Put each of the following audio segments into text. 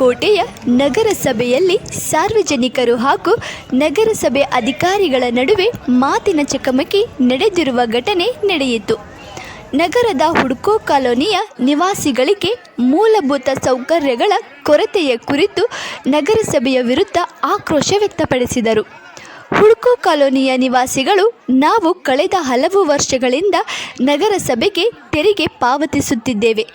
ಬಾಗಲಕೋಟೆಯ ನಗರಸಭೆಯಲ್ಲಿ ಸಾರ್ವಜನಿಕರು ಹಾಗೂ ನಗರಸಭೆ ಅಧಿಕಾರಿಗಳ ನಡುವೆ ಮಾತಿನ ಚಕಮಕಿ ನಡೆದಿರುವ ಘಟನೆ ನಡೆಯಿತು. ನಗರದ ಹುಡ್ಕೋ ಕಾಲೋನಿಯ ನಿವಾಸಿಗಳಿಗೆ ಮೂಲಭೂತ ಸೌಕರ್ಯಗಳ ಕೊರತೆಯ ಕುರಿತು ನಗರಸಭೆಯ ವಿರುದ್ಧ ಆಕ್ರೋಶ ವ್ಯಕ್ತಪಡಿಸಿದರು. ಹುಡ್ಕೋ ಕಾಲೋನಿಯ ನಿವಾಸಿಗಳು ನಾವು ಕಳೆದ ಹಲವು ವರ್ಷಗಳಿಂದ ನಗರಸಭೆಗೆ ತೆರಿಗೆ ಪಾವತಿಸುತ್ತಿದ್ದೇವೆ.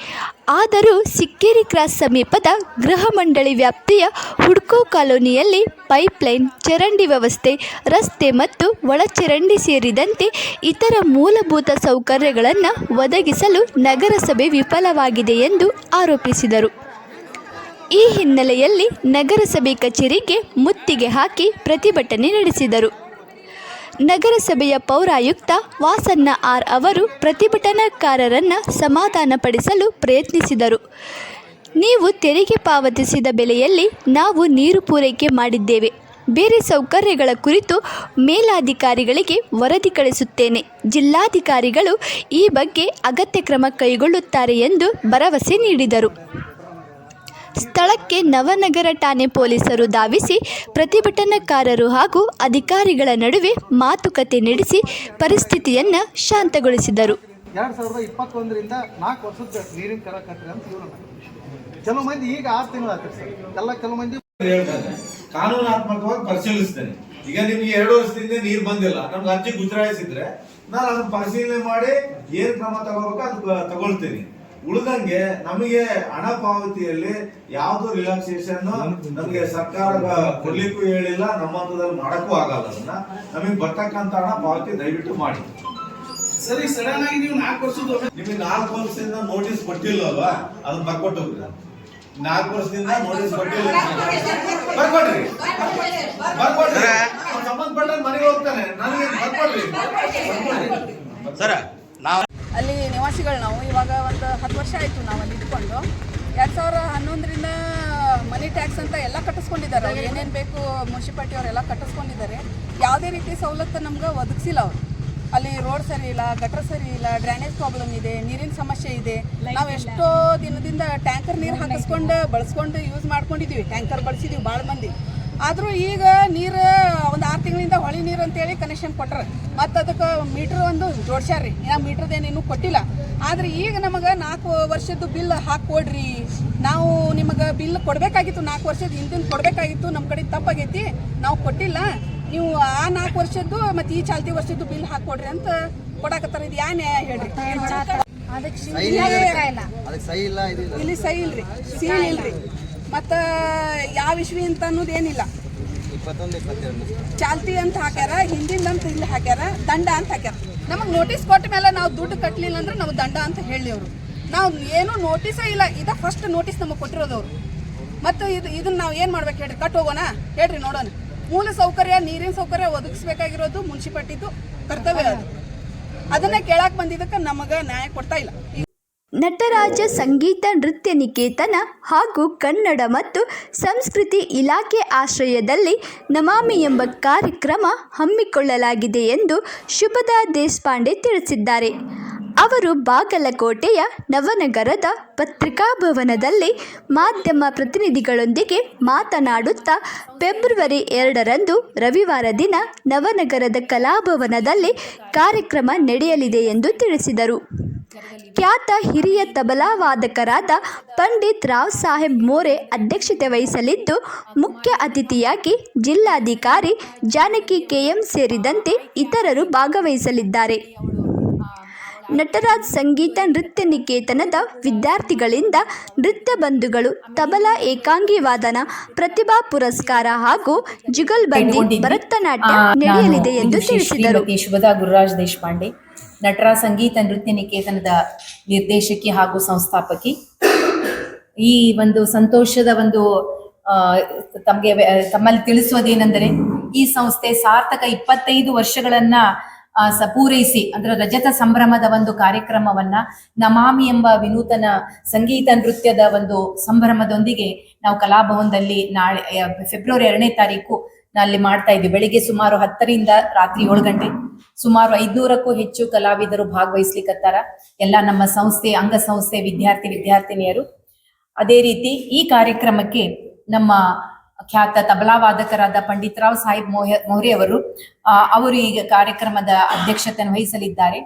ಆದರೂ ಸಿಕ್ಕೇರಿ ಕ್ರಾಸ್ ಸಮೀಪದ ಗೃಹ ಮಂಡಳಿ ವ್ಯಾಪ್ತಿಯ ಹುಡ್ಕೋ ಕಾಲೋನಿಯಲ್ಲಿ ಪೈಪ್ಲೈನ್, ಚರಂಡಿ ವ್ಯವಸ್ಥೆ, ರಸ್ತೆ ಮತ್ತು ಒಳಚರಂಡಿ ಸೇರಿದಂತೆ ಇತರ ಮೂಲಭೂತ ಸೌಕರ್ಯಗಳನ್ನು ಒದಗಿಸಲು ನಗರಸಭೆ ವಿಫಲವಾಗಿದೆ ಎಂದು ಆರೋಪಿಸಿದರು. ಈ ಹಿನ್ನೆಲೆಯಲ್ಲಿ ನಗರಸಭೆ ಕಚೇರಿಗೆ ಮುತ್ತಿಗೆ ಹಾಕಿ ಪ್ರತಿಭಟನೆ ನಡೆಸಿದರು. ನಗರಸಭೆಯ ಪೌರಾಯುಕ್ತ ವಾಸಣ್ಣ ಆರ್ ಅವರು ಪ್ರತಿಭಟನಾಕಾರರನ್ನು ಸಮಾಧಾನಪಡಿಸಲು ಪ್ರಯತ್ನಿಸಿದರು. ನೀವು ತೆರಿಗೆ ಪಾವತಿಸಿದ ಬೆಲೆಯಲ್ಲಿ ನಾವು ನೀರು ಪೂರೈಕೆ ಮಾಡಿದ್ದೇವೆ. ಬೇರೆ ಸೌಕರ್ಯಗಳ ಕುರಿತು ಮೇಲಾಧಿಕಾರಿಗಳಿಗೆ ವರದಿ ಕಳಿಸುತ್ತೇನೆ. ಜಿಲ್ಲಾಧಿಕಾರಿಗಳು ಈ ಬಗ್ಗೆ ಅಗತ್ಯ ಕ್ರಮ ಕೈಗೊಳ್ಳುತ್ತಾರೆ ಎಂದು ಭರವಸೆ ನೀಡಿದರು. ಸ್ಥಳಕ್ಕೆ ನವನಗರ ಠಾಣೆ ಪೊಲೀಸರು ಧಾವಿಸಿ ಪ್ರತಿಭಟನಾಕಾರರು ಹಾಗೂ ಅಧಿಕಾರಿಗಳ ನಡುವೆ ಮಾತುಕತೆ ನಡೆಸಿ ಪರಿಸ್ಥಿತಿಯನ್ನು ಶಾಂತಗೊಳಿಸಿದರು. ಎರಡು ಸಾವಿರದ ಇಪ್ಪತ್ತೊಂದರಿಂದ ನಾಲ್ಕು ವರ್ಷದ ನೀರಿನ ಕರ ಕಟ್ರಿ ಅಂತ ಇವರು. ಕೆಲವು ಮಂದಿ ಈಗ ಆರು ತಿಂಗಳು ಆಗ್ತದೆ ಸರ್. ಎಲ್ಲ ಕೆಲವು ಮಂದಿ ಹೇಳ್ತಾನೆ ಕಾನೂನಾತ್ಮಕವಾಗಿ ಪರಿಶೀಲಿಸ್ತೇನೆ. ಈಗ ನಿಮ್ಗೆ ಎರಡು ವರ್ಷದಿಂದ ನೀರು ಬಂದಿಲ್ಲ ನಮ್ಗೆ ಅರ್ಜಿ ಗುಜರಾಯಿಸಿದ್ರೆ ನಾನು ಅದನ್ನ ಪರಿಶೀಲನೆ ಮಾಡಿ ಏನ್ ಕ್ರಮ ತಗೋಬೇಕು ಅದು ತಗೊಳ್ತೀನಿ. ಉಳಿದಂಗೆ ನಮಗೆ ಹಣ ಪಾವತಿಯಲ್ಲಿ ಯಾವ್ದು ರಿಲ್ಯಾಕ್ಸೇಷನ್ ನಮಗೆ ಸರ್ಕಾರ ಕೊಡ್ಲಿಕ್ಕೂ ಹೇಳಿಲ್ಲ ನಮ್ಮ ಹಂತದಲ್ಲಿ ಮಾಡಕ್ಕೂ ಆಗಲ್ಲ ಅದನ್ನ. ನಮಗೆ ಬರ್ತಕ್ಕಂತ ಹಣ ಪಾವತಿ ದಯವಿಟ್ಟು ಮಾಡಿ. ಸರಿ ಸಡನ್ ಆಗಿ ನೀವು ನಾಲ್ಕು ವರ್ಷದ ನಿಮಗೆ ನಾಲ್ಕು ವರ್ಷದಿಂದ ನೋಟಿಸ್ ಕೊಟ್ಟಿಲ್ಲವಲ್ವಾ ಅದನ್ನ ಬರ್ಕೊಟ್ಟು ಹೋಗ್ರಿ ನಾಲ್ಕು ವರ್ಷದಿಂದ ನೋಟಿಸ್ ಕೊಟ್ಟಿಲ್ಲ. ಬರ್ಕೊಡ್ರಿ. ಬರ್ಕೊಡ್ರಿ. ಸಂಬಂಧಪಟ್ಟ ಮನೆಗೆ ಹೋಗ್ತಾನೆ. ನನಗೆ ಬರ್ಕೊಡ್ರಿ ಬರ್ಕೊಡ್ರಿ. ಸರ ನಾವು ಅಲ್ಲಿ ನಿವಾಸಿಗಳು ನಾವು. ಇವಾಗ ಒಂದು ಹತ್ತು ವರ್ಷ ಆಯಿತು ನಾವು ಅಲ್ಲಿ ಇದ್ಕೊಂಡು. ಎರಡು ಸಾವಿರ ಹನ್ನೊಂದರಿಂದ ಮನಿ ಟ್ಯಾಕ್ಸ್ ಅಂತ ಎಲ್ಲ ಕಟ್ಟಿಸ್ಕೊಂಡಿದ್ದಾರೆ ಅವ್ರು. ಏನೇನು ಬೇಕು ಮುನ್ಸಿಪಾಲ್ಟಿ ಅವರೆಲ್ಲ ಕಟ್ಟಿಸ್ಕೊಂಡಿದ್ದಾರೆ. ಯಾವುದೇ ರೀತಿ ಸವಲತ್ತು ನಮ್ಗೆ ಒದಗಿಸಿಲ್ಲ ಅವರು. ಅಲ್ಲಿ ರೋಡ್ ಸರಿ ಇಲ್ಲ ಗಟರ್ ಸರಿ ಇಲ್ಲ ಡ್ರೈನೇಜ್ ಪ್ರಾಬ್ಲಮ್ ಇದೆ ನೀರಿನ ಸಮಸ್ಯೆ ಇದೆ. ನಾವು ಎಷ್ಟೋ ದಿನದಿಂದ ಟ್ಯಾಂಕರ್ ನೀರು ಹಾಕಿಸ್ಕೊಂಡು ಬಳಸ್ಕೊಂಡು ಯೂಸ್ ಮಾಡ್ಕೊಂಡಿದ್ದೀವಿ ಟ್ಯಾಂಕರ್ ಬಳಸಿದ್ದೀವಿ ಭಾಳ ಮಂದಿ. ಆದರೂ ಈಗ ನೀರು ಒಂದು ಆರು ತಿಂಗಳಿಂದ ಹೊಳಿ ನೀರು ಅಂತೇಳಿ ಕನೆಕ್ಷನ್ ಕೊಟ್ರ. ಮತ್ತು ಅದಕ್ಕೆ ಮೀಟ್ರ್ ಒಂದು ಜೋಡ್ಸ್ಯಾರ್ರಿ. ಯಾವ ಮೀಟ್ರದೇನೇನು ಕೊಟ್ಟಿಲ್ಲ. ಆದ್ರೆ ಈಗ ನಮಗೆ ನಾಲ್ಕು ವರ್ಷದ್ದು ಬಿಲ್ ಹಾಕಿ ಕೊಡ್ರಿ ನಾವು ನಿಮಗೆ ಬಿಲ್ ಕೊಡಬೇಕಾಗಿತ್ತು ನಾಲ್ಕು ವರ್ಷದ ಹಿಂದಿನ ಕೊಡಬೇಕಾಗಿತ್ತು ನಮ್ಮ ಕಡೆ ತಪ್ಪಾಗೈತಿ. ನಾವು ಕೊಟ್ಟಿಲ್ಲ. ನೀವು ಆ ನಾಲ್ಕು ವರ್ಷದ್ದು ಮತ್ತು ಈ ಚಾಲ್ತಿ ವರ್ಷದ್ದು ಬಿಲ್ ಹಾಕೊಡ್ರಿ ಅಂತ ಕೊಡಾಕತ್ತಾರ. ಇದು ಯಾ ನ್ಯಾಯ ಹೇಳ್ರಿ? ಅದಕ್ಕೆ ಸಹಿ ಇಲ್ಲ ಇಲ್ಲಿ. ಸೈ ಇಲ್ರಿ. ಸೀಲ್ ಇಲ್ರಿ. ಮತ್ತು ಯಾವ ಇಶ್ವಿ ಅಂತ ಅನ್ನೋದು ಏನಿಲ್ಲ. ಚಾಲ್ತಿ ಅಂತ ಹಾಕ್ಯಾರ ಹಿಂದಿಂದ ಅಂತ ಇಲ್ಲಿ ಹಾಕ್ಯಾರ ದಂಡ ಅಂತ ಹಾಕ್ಯಾರ. ನಮಗೆ ನೋಟಿಸ್ ಕೊಟ್ಟ ಮೇಲೆ ನಾವು ದುಡ್ಡು ಕಟ್ಟಲಿಲ್ಲ ಅಂದ್ರೆ ನಾವು ದಂಡ ಅಂತ ಹೇಳಿ ಅವರು. ನಾವು ಏನೂ ನೋಟಿಸೇ ಇಲ್ಲ ಇದ ಫಸ್ಟ್ ನೋಟಿಸ್ ನಮಗೆ ಕೊಟ್ಟಿರೋದು ಅವರು. ಮತ್ತು ಇದು ಇದನ್ನ ನಾವು ಏನು ಮಾಡ್ಬೇಕು ಹೇಳ್ರಿ? ಕಟ್ ಹೋಗೋಣ? ಹೇಳ್ರಿ ನೋಡೋಣ. ಮೂಲ ಸೌಕರ್ಯ ನೀರಿನ ಸೌಕರ್ಯ ಒದಗಿಸ್ಬೇಕಾಗಿರೋದು ಮುನ್ಸಿಪಾಲ್ಟಿದು ಕರ್ತವ್ಯ ಅದು. ಅದನ್ನ ಕೇಳಕ್ಕೆ ಬಂದಿದ್ದಕ್ಕೆ ನಮಗೆ ನ್ಯಾಯ ಕೊಡ್ತಾ ಇಲ್ಲ. ನಟರಾಜ ಸಂಗೀತ ನೃತ್ಯ ನಿಕೇತನ ಹಾಗೂ ಕನ್ನಡ ಮತ್ತು ಸಂಸ್ಕೃತಿ ಇಲಾಖೆ ಆಶ್ರಯದಲ್ಲಿ ನಮಾಮಿ ಎಂಬ ಕಾರ್ಯಕ್ರಮ ಹಮ್ಮಿಕೊಳ್ಳಲಾಗಿದೆ ಎಂದು ಶುಭದಾ ದೇಶಪಾಂಡೆ ತಿಳಿಸಿದ್ದಾರೆ. ಅವರು ಬಾಗಲಕೋಟೆಯ ನವನಗರದ ಪತ್ರಿಕಾಭವನದಲ್ಲಿ ಮಾಧ್ಯಮ ಪ್ರತಿನಿಧಿಗಳೊಂದಿಗೆ ಮಾತನಾಡುತ್ತಾ ಫೆಬ್ರವರಿ ಎರಡರಂದು ರವಿವಾರ ದಿನ ನವನಗರದ ಕಲಾಭವನದಲ್ಲಿ ಕಾರ್ಯಕ್ರಮ ನಡೆಯಲಿದೆ ಎಂದು ತಿಳಿಸಿದರು. ಖ್ಯಾತ ಹಿರಿಯ ತಬಲಾ ವಾದಕರಾದ ಪಂಡಿತ್ ರಾವ್ ಸಾಹೇಬ್ ಮೋರೆ ಅಧ್ಯಕ್ಷತೆ ವಹಿಸಲಿದ್ದು ಮುಖ್ಯ ಅತಿಥಿಯಾಗಿ ಜಿಲ್ಲಾಧಿಕಾರಿ ಜಾನಕಿ ಕೆಎಂ ಸೇರಿದಂತೆ ಇತರರು ಭಾಗವಹಿಸಲಿದ್ದಾರೆ. ನಟರಾಜ್ ಸಂಗೀತ ನೃತ್ಯ ನಿಕೇತನದ ವಿದ್ಯಾರ್ಥಿಗಳಿಂದ ನೃತ್ಯ ಬಂಧುಗಳು ತಬಲಾ ಏಕಾಂಗಿ ವಾದನ ಪ್ರತಿಭಾ ಪುರಸ್ಕಾರ ಹಾಗೂ ಜುಗಲ್ ಬಂಧಿ ಭರತನಾಟ್ಯ ನಡೆಯಲಿದೆ ಎಂದು ತಿಳಿಸಿದರು. ಗುರುರಾಜ್ ದೇಶಪಾಂಡೆ ನಟರ ಸಂಗೀತ ನೃತ್ಯ ನಿಕೇತನದ ನಿರ್ದೇಶಕಿ ಹಾಗೂ ಸಂಸ್ಥಾಪಕಿ. ಈ ಒಂದು ಸಂತೋಷದ ಒಂದು ತಮಗೆ, ತಮ್ಮಲ್ಲಿ ತಿಳಿಸುವುದೇನೆಂದರೆ ಈ ಸಂಸ್ಥೆ ಸಾರ್ಥಕ ಇಪ್ಪತ್ತೈದು ವರ್ಷಗಳನ್ನ ಪೂರೈಸಿ, ಅಂದ್ರೆ ರಜತ ಸಂಭ್ರಮದ ಒಂದು ಕಾರ್ಯಕ್ರಮವನ್ನ ನಮಾಮಿ ಎಂಬ ವಿನೂತನ ಸಂಗೀತ ನೃತ್ಯದ ಒಂದು ಸಂಭ್ರಮದೊಂದಿಗೆ ನಾವು ಕಲಾಭವನದಲ್ಲಿ ನಾಳೆ ಫೆಬ್ರವರಿ ಎರಡನೇ ತಾರೀಕು ಅಲ್ಲಿ ಮಾಡ್ತಾ ಇದ್ವಿ. ಬೆಳಿಗ್ಗೆ ಸುಮಾರು ಹತ್ತರಿಂದ ರಾತ್ರಿ ಏಳು ಗಂಟೆ. ಸುಮಾರು ಐದ್ನೂರಕ್ಕೂ ಹೆಚ್ಚು ಕಲಾವಿದರು ಭಾಗವಹಿಸ್ಲಿಕ್ಕತ್ತಾರ ಎಲ್ಲ ನಮ್ಮ ಸಂಸ್ಥೆ, ಅಂಗಸಂಸ್ಥೆ ವಿದ್ಯಾರ್ಥಿ, ವಿದ್ಯಾರ್ಥಿನಿಯರು. ಅದೇ ರೀತಿ ಈ ಕಾರ್ಯಕ್ರಮಕ್ಕೆ ನಮ್ಮ ಖ್ಯಾತ ತಬಲಾ ವಾದಕರಾದ ಪಂಡಿತರಾವ್ ಸಾಹೇಬ್ ಮೋಹೆ ಮೌರ್ಯ ಅವರು ಅವರು ಈಗ ಕಾರ್ಯಕ್ರಮದ ಅಧ್ಯಕ್ಷತೆಯನ್ನು ವಹಿಸಲಿದ್ದಾರೆ.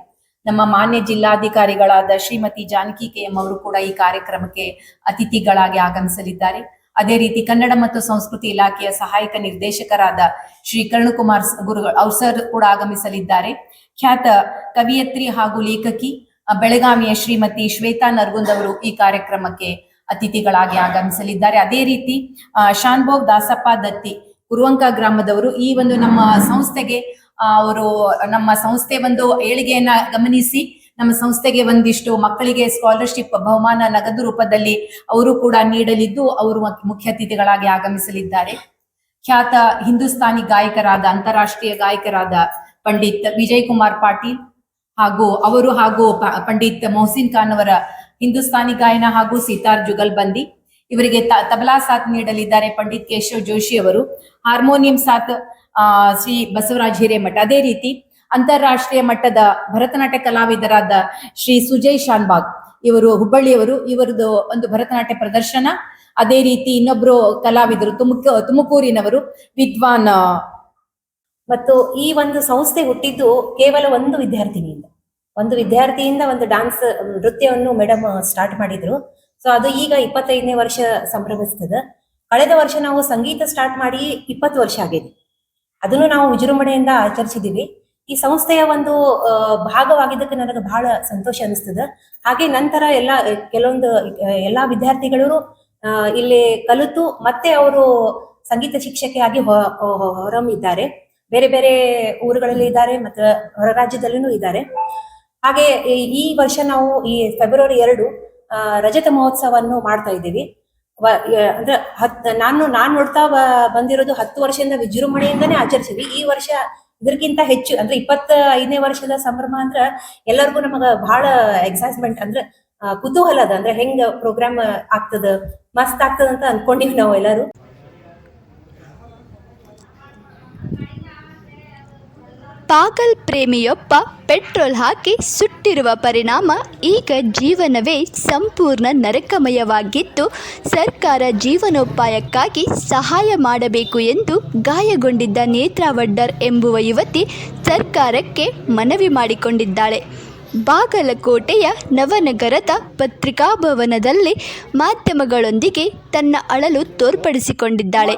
ನಮ್ಮ ಮಾನ್ಯ ಜಿಲ್ಲಾಧಿಕಾರಿಗಳಾದ ಶ್ರೀಮತಿ ಜಾನಕಿ ಕೆ ಎಂ ಅವರು ಕೂಡ ಈ ಕಾರ್ಯಕ್ರಮಕ್ಕೆ ಅತಿಥಿಗಳಾಗಿ ಆಗಮಿಸಲಿದ್ದಾರೆ. ಅದೇ ರೀತಿ ಕನ್ನಡ ಮತ್ತು ಸಂಸ್ಕೃತಿ ಇಲಾಖೆಯ ಸಹಾಯಕ ನಿರ್ದೇಶಕರಾದ ಶ್ರೀ ಕರ್ಣಕುಮಾರ್ ಗುರುಗಳು ಅವ್ರ ಕೂಡ ಆಗಮಿಸಲಿದ್ದಾರೆ. ಖ್ಯಾತ ಕವಿಯತ್ರಿ ಹಾಗೂ ಲೇಖಕಿ ಬೆಳಗಾವಿಯ ಶ್ರೀಮತಿ ಶ್ವೇತಾ ನರ್ಗುಂದ್ ಅವರು ಈ ಕಾರ್ಯಕ್ರಮಕ್ಕೆ ಅತಿಥಿಗಳಾಗಿ ಆಗಮಿಸಲಿದ್ದಾರೆ. ಅದೇ ರೀತಿ ಶಾನ್ಭೋಗ್ ದಾಸಪ್ಪ ದತ್ತಿ ಕುರುವಂಕ ಗ್ರಾಮದವರು ಈ ಒಂದು ನಮ್ಮ ಸಂಸ್ಥೆಗೆ ಅವರು ನಮ್ಮ ಸಂಸ್ಥೆ ಒಂದು ಏಳಿಗೆಯನ್ನ ಗಮನಿಸಿ, ನಮ್ಮ ಸಂಸ್ಥೆಗೆ ಒಂದಿಷ್ಟು ಮಕ್ಕಳಿಗೆ ಸ್ಕಾಲರ್ಶಿಪ್ ಬಹುಮಾನ ನಗದು ರೂಪದಲ್ಲಿ ಅವರು ಕೂಡ ನೀಡಲಿದ್ದು, ಅವರು ಮುಖ್ಯ ಅತಿಥಿಗಳಾಗಿ ಆಗಮಿಸಲಿದ್ದಾರೆ. ಖ್ಯಾತ ಹಿಂದೂಸ್ತಾನಿ ಗಾಯಕರಾದ, ಅಂತಾರಾಷ್ಟ್ರೀಯ ಗಾಯಕರಾದ ಪಂಡಿತ್ ವಿಜಯ್ ಕುಮಾರ್ ಪಾಟೀಲ್ ಹಾಗೂ ಅವರು ಹಾಗೂ ಪಂಡಿತ್ ಮೊಹಸಿನ್ ಖಾನ್ ಅವರ ಹಿಂದೂಸ್ತಾನಿ ಗಾಯನ ಹಾಗೂ ಸಿತಾರ್ ಜುಗಲ್ಬಂದಿ ಇವರಿಗೆ ತಬಲಾ ಸಾಥ್ ನೀಡಲಿದ್ದಾರೆ ಪಂಡಿತ್ ಕೇಶವ್ ಜೋಶಿ ಅವರು. ಹಾರ್ಮೋನಿಯಂ ಸಾಥ್ ಶ್ರೀ ಬಸವರಾಜ್ ಹಿರೇಮಠ. ಅದೇ ರೀತಿ ಅಂತಾರಾಷ್ಟ್ರೀಯ ಮಟ್ಟದ ಭರತನಾಟ್ಯ ಕಲಾವಿದರಾದ ಶ್ರೀ ಸುಜಯ್ ಶಾನ್ಬಾಗ್ ಇವರು ಹುಬ್ಬಳ್ಳಿಯವರು ಇವರದು ಒಂದು ಭರತನಾಟ್ಯ ಪ್ರದರ್ಶನ. ಅದೇ ರೀತಿ ಇನ್ನೊಬ್ರು ಕಲಾವಿದರು ತುಮಕ, ತುಮಕೂರಿನವರು ವಿದ್ವಾನ್ ಮತ್ತು ಈ ಒಂದು ಸಂಸ್ಥೆ ಹುಟ್ಟಿದ್ದು ಕೇವಲ ಒಂದು ವಿದ್ಯಾರ್ಥಿನಿಯಿಂದ. ಒಂದು ವಿದ್ಯಾರ್ಥಿಯಿಂದ ಒಂದು ಡಾನ್ಸ್ ನೃತ್ಯವನ್ನು ಮೇಡಮ್ ಸ್ಟಾರ್ಟ್ ಮಾಡಿದ್ರು. ಸೊ ಅದು ಈಗ ಇಪ್ಪತ್ತೈದನೇ ವರ್ಷ ಸಂಭ್ರಮಿಸ್ತದೆ. ಕಳೆದ ವರ್ಷ ನಾವು ಸಂಗೀತ ಸ್ಟಾರ್ಟ್ ಮಾಡಿ ಇಪ್ಪತ್ತು ವರ್ಷ ಆಗಿದೆ ಅದನ್ನು ನಾವು ವಿಜೃಂಭಣೆಯಿಂದ ಆಚರಿಸಿದೀವಿ ಈ ಸಂಸ್ಥೆಯ ಒಂದು ಭಾಗವಾಗಿದ್ದಕ್ಕೆ ನನಗೆ ಬಹಳ ಸಂತೋಷ ಅನಿಸ್ತದೆ. ಹಾಗೆ ನಂತರ ಎಲ್ಲ, ಕೆಲವೊಂದು ಎಲ್ಲಾ ವಿದ್ಯಾರ್ಥಿಗಳು ಇಲ್ಲಿ ಕಲಿತು ಮತ್ತೆ ಅವರು ಸಂಗೀತ ಶಿಕ್ಷಕಿಯಾಗಿ ಹೊರಮಿದ್ದಾರೆ. ಬೇರೆ ಬೇರೆ ಊರುಗಳಲ್ಲಿ ಇದ್ದಾರೆ, ಮತ್ತು ಹೊರ ರಾಜ್ಯದಲ್ಲಿನೂ ಇದ್ದಾರೆ. ಹಾಗೆ ಈ- ವರ್ಷ ನಾವು ಈ ಫೆಬ್ರವರಿ ಎರಡು ರಜತ ಮಹೋತ್ಸವವನ್ನು ಮಾಡ್ತಾ ಇದ್ದೀವಿ. ಅಂದ್ರೆ ಹತ್, ನಾನು, ನಾನ್ ನೋಡ್ತಾ ಬಂದಿರೋದು ಹತ್ತು ವರ್ಷದಿಂದ ವಿಜೃಂಭಣೆಯಿಂದನೇ ಆಚರಿಸಿದ್ವಿ. ಈ ವರ್ಷ ಇದಕ್ಕಿಂತ ಹೆಚ್ಚು, ಅಂದ್ರೆ ಇಪ್ಪತ್ತ ಐದನೇ ವರ್ಷದ ಸಂಭ್ರಮ ಅಂದ್ರ ಎಲ್ಲರಿಗೂ ನಮಗ ಬಹಳ ಎಕ್ಸೈಟ್ಮೆಂಟ್ ಅಂದ್ರೆ ಕುತೂಹಲ ಅದ ಅಂದ್ರೆ ಹೆಂಗ ಪ್ರೋಗ್ರಾಮ್ ಆಗ್ತದ, ಮಸ್ತ್ ಆಗ್ತದ ಅಂತ ಅನ್ಕೊಂಡಿವಿ ನಾವು ಎಲ್ಲರೂ ಪಾಗಲ್ ಪ್ರೇಮಿಯೊಬ್ಬ ಪೆಟ್ರೋಲ್ ಹಾಕಿ ಸುಟ್ಟಿರುವ ಪರಿಣಾಮ ಈಗ ಜೀವನವೇ ಸಂಪೂರ್ಣ ನರಕಮಯವಾಗಿದ್ದು, ಸರ್ಕಾರ ಜೀವನೋಪಾಯಕ್ಕಾಗಿ ಸಹಾಯ ಮಾಡಬೇಕು ಎಂದು ಗಾಯಗೊಂಡಿದ್ದ ನೇತ್ರಾವಡ್ಡರ್ ಎಂಬುವ ಯುವತಿ ಸರ್ಕಾರಕ್ಕೆ ಮನವಿ ಮಾಡಿಕೊಂಡಿದ್ದಾಳೆ. ಬಾಗಲಕೋಟೆಯ ನವನಗರದ ಪತ್ರಿಕಾಭವನದಲ್ಲಿ ಮಾಧ್ಯಮಗಳೊಂದಿಗೆ ತನ್ನ ಅಳಲು ತೋರ್ಪಡಿಸಿಕೊಂಡಿದ್ದಾಳೆ.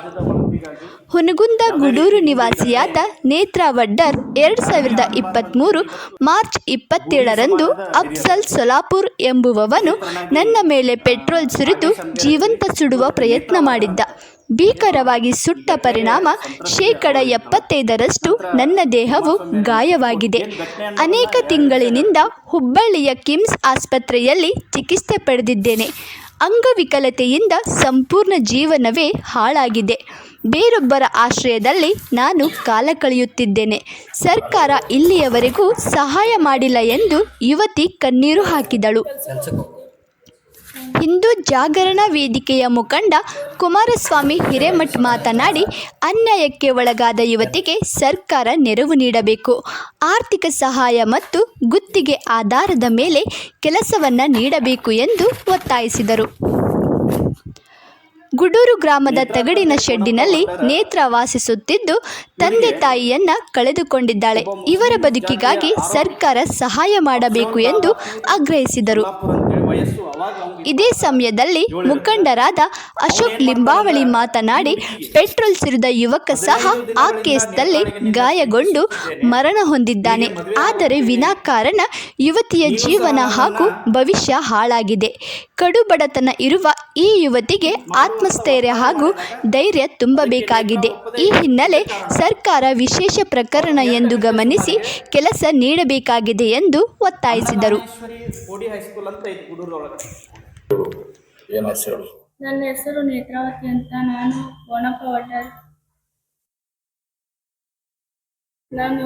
ಹುನಗುಂದ ಗುಡೂರು ನಿವಾಸಿಯಾದ ನೇತ್ರಾ ವಡ್ಡರ್ ಎರಡು ಸಾವಿರದ ಇಪ್ಪತ್ತ್ಮೂರು ಮಾರ್ಚ್ ಇಪ್ಪತ್ತೇಳರಂದು ಅಫ್ಸಲ್ ಸೊಲಾಪುರ್ ಎಂಬುವವನು ನನ್ನ ಮೇಲೆ ಪೆಟ್ರೋಲ್ ಸುರಿದು ಜೀವಂತ ಸುಡುವ ಪ್ರಯತ್ನ ಮಾಡಿದ್ದ. ಭೀಕರವಾಗಿ ಸುಟ್ಟ ಪರಿಣಾಮ ಶೇಕಡ ಎಪ್ಪತ್ತೈದರಷ್ಟು ನನ್ನ ದೇಹವು ಗಾಯವಾಗಿದೆ. ಅನೇಕ ತಿಂಗಳಿನಿಂದ ಹುಬ್ಬಳ್ಳಿಯ ಕಿಮ್ಸ್ ಆಸ್ಪತ್ರೆಯಲ್ಲಿ ಚಿಕಿತ್ಸೆ ಪಡೆದಿದ್ದೇನೆ. ಅಂಗವಿಕಲತೆಯಿಂದ ಸಂಪೂರ್ಣ ಜೀವನವೇ ಹಾಳಾಗಿದೆ. ಬೇರೊಬ್ಬರ ಆಶ್ರಯದಲ್ಲಿ ನಾನು ಕಾಲ ಕಳೆಯುತ್ತಿದ್ದೇನೆ. ಸರ್ಕಾರ ಇಲ್ಲಿಯವರೆಗೂ ಸಹಾಯ ಮಾಡಿಲ್ಲ ಎಂದು ಯುವತಿ ಕಣ್ಣೀರು ಹಾಕಿದಳು. ಹಿಂದೂ ಜಾಗರಣ ವೇದಿಕೆಯ ಮುಖಂಡ ಕುಮಾರಸ್ವಾಮಿ ಹಿರೇಮಠ್ ಮಾತನಾಡಿ, ಅನ್ಯಾಯಕ್ಕೆ ಒಳಗಾದ ಯುವತಿಗೆ ಸರ್ಕಾರ ನೆರವು ನೀಡಬೇಕು. ಆರ್ಥಿಕ ಸಹಾಯ ಮತ್ತು ಗುತ್ತಿಗೆ ಆಧಾರದ ಮೇಲೆ ಕೆಲಸವನ್ನು ನೀಡಬೇಕು ಎಂದು ಒತ್ತಾಯಿಸಿದರು. ಗುಡೂರು ಗ್ರಾಮದ ತಗಡಿನ ಶೆಡ್ಡಿನಲ್ಲಿ ನೇತ್ರ ವಾಸಿಸುತ್ತಿದ್ದು, ತಂದೆ ತಾಯಿಯನ್ನ ಕಳೆದುಕೊಂಡಿದ್ದಾಳೆ. ಇವರ ಬದುಕಿಗಾಗಿ ಸರ್ಕಾರ ಸಹಾಯ ಮಾಡಬೇಕು ಎಂದು ಆಗ್ರಹಿಸಿದರು. ಇದೇ ಸಮಯದಲ್ಲಿ ಮುಖಂಡರಾದ ಅಶೋಕ್ ಲಿಂಬಾವಳಿ ಮಾತನಾಡಿ ಪೆಟ್ರೋಲ್ ಸಿರಿದ ಯುವಕ ಸಹ ಆ ಕೇಸ್ನಲ್ಲಿ ಗಾಯಗೊಂಡು ಮರಣ ಹೊಂದಿದ್ದಾನೆ. ಆದರೆ ವಿನಾಕಾರಣ ಯುವತಿಯ ಜೀವನ ಹಾಗೂ ಭವಿಷ್ಯ ಹಾಳಾಗಿದೆ. ಕಡುಬಡತನ ಇರುವ ಈ ಯುವತಿಗೆ ಆತ್ಮಸ್ಥೈರ್ಯ ಹಾಗೂ ಧೈರ್ಯ ತುಂಬಬೇಕಾಗಿದೆ. ಈ ಹಿನ್ನೆಲೆ ಸರ್ಕಾರ ವಿಶೇಷ ಪ್ರಕರಣ ಎಂದು ಗಮನಿಸಿ ಕೆಲಸ ನೀಡಬೇಕಾಗಿದೆ ಎಂದು ಒತ್ತಾಯಿಸಿದರು. ಅಂತ ಏನು ಹೆಸರು ನನ್ನ ಹೆಸರು ನೇತ್ರಾವತಿ ಅಂತ ನಾನು ಗೋಣಪ್ಪ ವಡ್ಡರ್. ನಾನು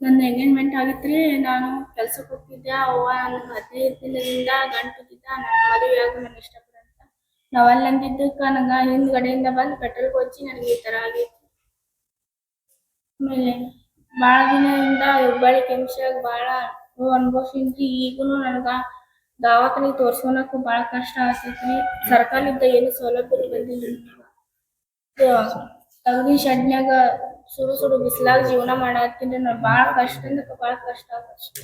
ನನ್ನ ಎಂಗೇಜ್ಮೆಂಟ್ ಆಗಿತ್ರಿ ನಾನು ಕೆಲ್ಸಕ್ಕೆ ಹೋಗ್ತಿದ್ದೆ. ಅವ್ವ ನನ್ನ ಹದಿನೈದು ದಿನದಿಂದ ಗಂಟು ಬಿದ್ದ ನನ್ನ ಮದುವೆ ಆಗು ನನಗೆ ಇಷ್ಟಪಡಂತ ನಾವಲ್ಲಿ ಅಂದಿದ್ದಕ್ಕೆ ನನಗೆ ಹಿಂದ್ಗಡೆಯಿಂದ ಬಂದು ಪೆಟ್ರೋಲ್ ಕೊಚ್ಚಿ ನನಗೆ ಈ ಥರ ಆಗಿತ್ತು ಆಮೇಲೆ ಭಾಳ ದಿನದಿಂದ ಹುಬ್ಬಳ್ಳಿ ಭಾಳ ನೋವು ಅನುಭವಿಸಿದ್ರಿ ಈಗೂ ನನಗೆ ದವಾಖಾನಿಗೆ ತೋರ್ಸ್ಕೊಳಕ್ಕೂ ಬಾಳ ಕಷ್ಟ ಆಗ್ತೈತ್ರಿ ಸರ್ಕಾರದಿಂದ ಏನು ಸೌಲಭ್ಯ ಬಂದಿಲ್ಲ. ಅಗ್ನಿ ಶೆಡ್ನ್ಯಾಗ ಸುಡು ಸುಡು ಬಿಸಿಲಾಗ ಜೀವನ ಮಾಡತ್ತೀನಿ ಬಾಳ ಕಷ್ಟ ಕಷ್ಟದಿಂದ ಬಾಳ ಕಷ್ಟ ಆಗತ್ತೆ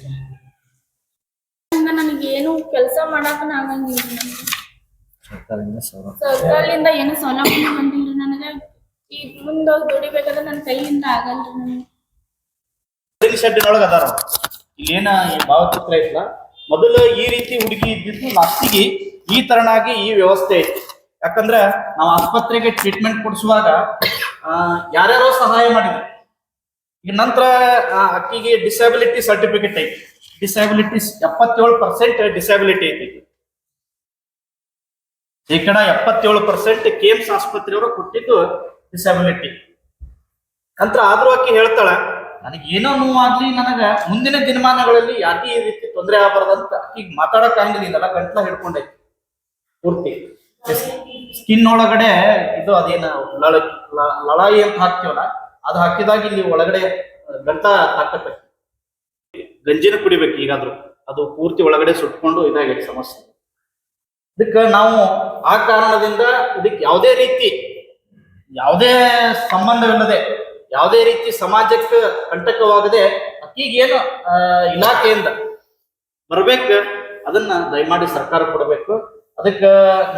ನನಗೆ ಏನು ಕೆಲಸ ಮಾಡಾಕ ಆಗಂಗಿಲ್ಲ ನನಗೆ. ಸರ್ಕಾರದಿಂದ ಏನು ಸೌಲಭ್ಯ ಬಂದಿಲ್ಲ ನನಗೆ. ಈ ಮುಂದ ದುಡಿಬೇಕಾದ್ರೆ ನನ್ನ ಕೈಯಿಂದ ಆಗಲ್ರಿ ನನಗೆ. ಶೆಡ್ಡಿನೊಳಗೆ ಅದಾರ ಇಲ್ಲೇನ ಭಾವಚಿತ್ರ ಐತಲ್ಲ ಮೊದಲು ಈ ರೀತಿ ಹುಡುಗಿ ಇದ್ದಿದ್ದು ಲಾಸ್ಟಿಗೆ ಈ ತರನಾಗಿ ಈ ವ್ಯವಸ್ಥೆ ಐತಿ. ಯಾಕಂದ್ರೆ ನಾವು ಆಸ್ಪತ್ರೆಗೆ ಟ್ರೀಟ್ಮೆಂಟ್ ಕೊಡಿಸುವಾಗ ಯಾರ್ಯಾರೋ ಸಹಾಯ ಮಾಡಿದ್ರು. ಈಗ ನಂತರ ಅಕ್ಕಿಗೆ ಡಿಸಬಿಲಿಟಿ ಸರ್ಟಿಫಿಕೇಟ್ ಐತಿ. ಡಿಸಬಿಲಿಟಿ ಎಪ್ಪತ್ತೇಳು ಪರ್ಸೆಂಟ್ ಡಿಸಬಿಲಿಟಿ ಐತಿ. ಶೇಕಡ ಎಪ್ಪತ್ತೇಳು ಪರ್ಸೆಂಟ್ ಕೆಎಂಸ್ ಆಸ್ಪತ್ರೆಯವರು ಕೊಟ್ಟಿದ್ದು ಡಿಸಬಿಲಿಟಿ ನಂತರ ಆದ್ರೂ ಅಕ್ಕಿ ಹೇಳ್ತಾಳ ನನಗೆ ಏನೋ ನೋವಾಗ್ಲಿ, ನನಗ ಮುಂದಿನ ದಿನಮಾನಗಳಲ್ಲಿ ಯಾಕೆ ಈ ರೀತಿ ತೊಂದರೆ ಆಗಬಾರ್ದಂತ ಈಗ ಮಾತಾಡಕ್ ಆಗಲಿಲ್ಲ ಗಂಟ್ಲ ಹಿಡ್ಕೊಂಡೈತಿ ಪೂರ್ತಿ. ಸ್ಕಿನ್ ಒಳಗಡೆ ಇದು ಅದೇನ, ಲಳ ಲಳಾಯಿ ಅಂತ ಹಾಕ್ತೀವಲ್ಲ, ಅದು ಹಾಕಿದಾಗ ಇಲ್ಲಿ ಒಳಗಡೆ ಗಂಟ ಹಾಕತ್ತೆ ಗಂಜಿನ ಕುಡಿಬೇಕು ಈಗಾದ್ರೂ. ಅದು ಪೂರ್ತಿ ಒಳಗಡೆ ಸುಟ್ಕೊಂಡು ಇದಾಗೈತೆ ಸಮಸ್ಯೆ. ಇದಕ್ಕೆ ನಾವು ಆ ಕಾರಣದಿಂದ ಇದಕ್ಕೆ ಯಾವುದೇ ರೀತಿ ಯಾವುದೇ ಸಂಬಂಧವಿಲ್ಲದೆ ಯಾವುದೇ ರೀತಿ ಸಮಾಜಕ್ಕೆ ಕಂಟಕವಾಗದೆ ಅಕ್ಕಿಗೇನು ಇಲಾಖೆಯಿಂದ ಬರ್ಬೇಕು, ಅದನ್ನ ದಯಮಾಡಿ ಸರ್ಕಾರ ಕೊಡಬೇಕು. ಅದಕ್ಕ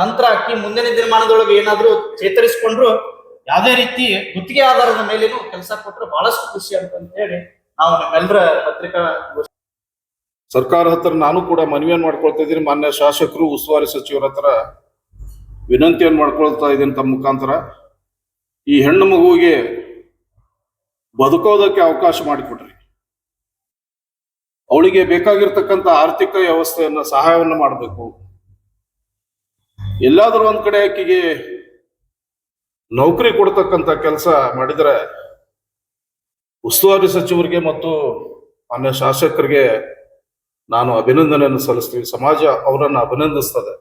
ನಂತರ ಅಕ್ಕಿ ಮುಂದಿನ ದಿನಮಾನದೊಳಗೆ ಏನಾದ್ರೂ ಚೇತರಿಸಿಕೊಂಡ್ರು ಯಾವುದೇ ರೀತಿ ಗುತ್ತಿಗೆ ಆಧಾರದ ಮೇಲೇನು ಕೆಲಸ ಕೊಟ್ಟರೆ ಬಹಳಷ್ಟು ಖುಷಿ ಅಂತ ಹೇಳಿ ನಾವು ನಮ್ಮೆಲ್ಲರ ಪತ್ರಿಕಾ ಸರ್ಕಾರ ಹತ್ರ ನಾನು ಕೂಡ ಮನವಿಯನ್ನು ಮಾಡ್ಕೊಳ್ತಾ ಇದ್ದೀನಿ. ಮಾನ್ಯ ಶಾಸಕರು, ಉಸ್ತುವಾರಿ ಸಚಿವರ ಹತ್ರ ವಿನಂತಿಯನ್ನು ಮಾಡ್ಕೊಳ್ತಾ ಇದ್ದೀನಿ ತಮ್ಮ ಮುಖಾಂತರ. ಈ ಹೆಣ್ಣು ಮಗುವಿಗೆ ಬದುಕೋದಕ್ಕೆ ಅವಕಾಶ ಮಾಡಿಕೊಡ್ರಿ ಅವಳಿಗೆ ಬೇಕಾಗಿರ್ತಕ್ಕಂಥ ಆರ್ಥಿಕ ವ್ಯವಸ್ಥೆಯನ್ನ ಸಹಾಯವನ್ನು ಮಾಡಬೇಕು. ಎಲ್ಲಾದ್ರೂ ಒಂದ್ ಕಡೆ ಆಕೆಗೆ ನೌಕರಿ ಕೊಡ್ತಕ್ಕಂಥ ಕೆಲಸ ಮಾಡಿದ್ರೆ ಉಸ್ತುವಾರಿ ಸಚಿವರಿಗೆ ಮತ್ತು ಮಾನ್ಯ ಶಾಸಕರಿಗೆ ನಾನು ಅಭಿನಂದನೆಯನ್ನು ಸಲ್ಲಿಸ್ತೀವಿ ಸಮಾಜ ಅವರನ್ನು ಅಭಿನಂದಿಸ್ತದೆ.